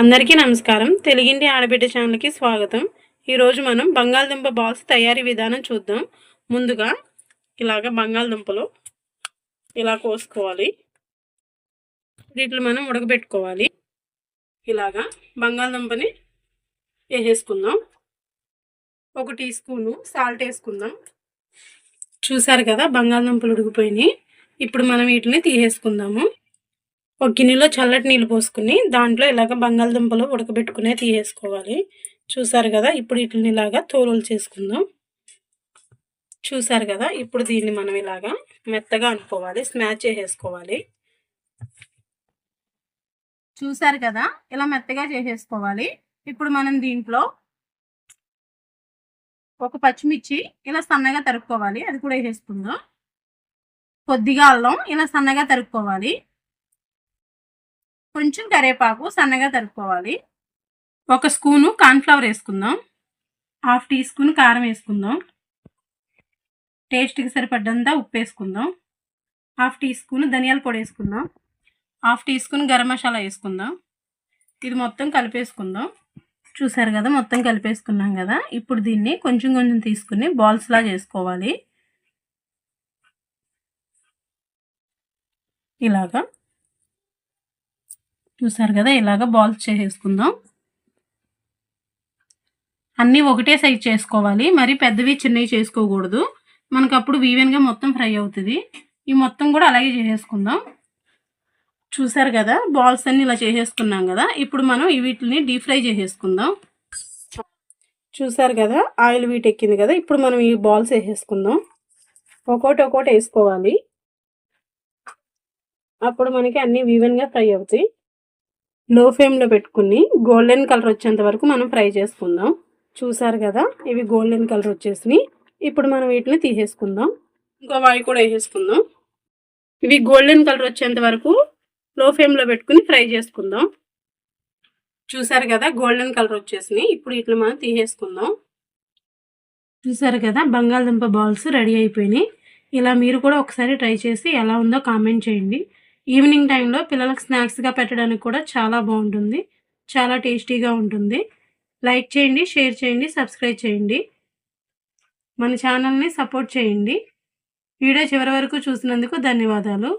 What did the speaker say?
అందరికీ నమస్కారం. తెలుగింటి ఆడబిడ్డ ఛానల్కి స్వాగతం. ఈరోజు మనం బంగాళదుంప బాల్స్ తయారీ విధానం చూద్దాం. ముందుగా ఇలాగ బంగాళదుంపలు ఇలా కోసుకోవాలి. వీటిని మనం ఉడకబెట్టుకోవాలి. ఇలాగా బంగాళదుంపని వేసేసుకుందాం. ఒక టీ స్పూను సాల్ట్ వేసుకుందాం. చూసారు కదా బంగాళదుంపలు ఉడికిపోయినాయి. ఇప్పుడు మనం వీటిని తీసేసుకుందాము. ఒక గిన్నెలో చల్లటి నీళ్ళు పోసుకుని దాంట్లో ఇలాగ బంగాళదుంపలు ఉడకబెట్టుకునే తీసేసుకోవాలి. చూసారు కదా ఇప్పుడు వీటిని ఇలాగా తోలులు చేసుకుందాం. చూసారు కదా ఇప్పుడు దీన్ని మనం ఇలాగా మెత్తగా అనుకోవాలి స్మాచ్ చేసేసుకోవాలి. చూసారు కదా ఇలా మెత్తగా చేసేసుకోవాలి. ఇప్పుడు మనం దీంట్లో ఒక పచ్చిమిర్చి ఇలా సన్నగా తరుక్కోవాలి అది కూడా వేసేసుకుందాం. కొద్దిగా అల్లం ఇలా సన్నగా తరుక్కోవాలి. కొంచెం కరివేపాకు సన్నగా తరుపుకోవాలి ఒక స్పూను కార్న్ఫ్లవర్ వేసుకుందాం. హాఫ్ టీ స్పూన్ కారం వేసుకుందాం. టేస్ట్కి సరిపడ్డంతా ఉప్పు వేసుకుందాం. హాఫ్ టీ స్పూన్ ధనియాల పొడి వేసుకుందాం. Half teaspoon garam masala వేసుకుందాం. ఇది మొత్తం కలిపేసుకుందాం. చూసారు కదా మొత్తం కలిపేసుకున్నాం కదా. ఇప్పుడు దీన్ని కొంచెం కొంచెం తీసుకుని బాల్స్లా చేసుకోవాలి ఇలాగా. చూసారు కదా ఇలాగ బాల్స్ చేసేసుకుందాం. అన్నీ ఒకటే సైజ్ చేసుకోవాలి. మరి పెద్దవి చిన్నవి చేసుకోకూడదు. మనకు అప్పుడు వీవెన్గా మొత్తం ఫ్రై అవుతుంది. ఈ మొత్తం కూడా అలాగే చేసేసుకుందాం. చూసారు కదా బాల్స్ అన్ని ఇలా చేసేసుకున్నాం కదా. ఇప్పుడు మనం వీటిని డీప్ ఫ్రై చేసేసుకుందాం. చూసారు కదా ఆయిల్ వీట్ ఎక్కింది కదా. ఇప్పుడు మనం ఈ బాల్స్ వేసేసుకుందాం. ఒక్కోటి ఒక్కోటి వేసుకోవాలి. అప్పుడు మనకి అన్నీ వీవెన్గా ఫ్రై అవుతాయి. లో ఫ్లేమ్లో పెట్టుకుని గోల్డెన్ కలర్ వచ్చేంత వరకు మనం ఫ్రై చేసుకుందాం. చూసారు కదా? ఇవి గోల్డెన్ కలర్ వచ్చేసి ఇప్పుడు మనం వీటిని తీసేసుకుందాం. ఇంకో వాయి కూడా వేసేసుకుందాం. ఇవి గోల్డెన్ కలర్ వచ్చేంత వరకు లో ఫ్లేమ్లో పెట్టుకుని ఫ్రై చేసుకుందాం. చూసారు కదా? గోల్డెన్ కలర్ వచ్చేసి ఇప్పుడు వీటిని మనం తీసేసుకుందాం. చూసారు కదా? బంగాళదుంప బాల్స్ రెడీ అయిపోయినాయి. ఇలా మీరు కూడా ఒకసారి ట్రై చేసి ఎలా ఉందో కామెంట్ చేయండి. ఈవినింగ్ టైంలో పిల్లలకు స్నాక్స్గా పెట్టడానికి కూడా చాలా బాగుంటుంది. చాలా టేస్టీగా ఉంటుంది. లైక్ చేయండి షేర్ చేయండి సబ్స్క్రైబ్ చేయండి. మన ఛానల్ని సపోర్ట్ చేయండి. వీడియో చివరి వరకు చూసినందుకు ధన్యవాదాలు.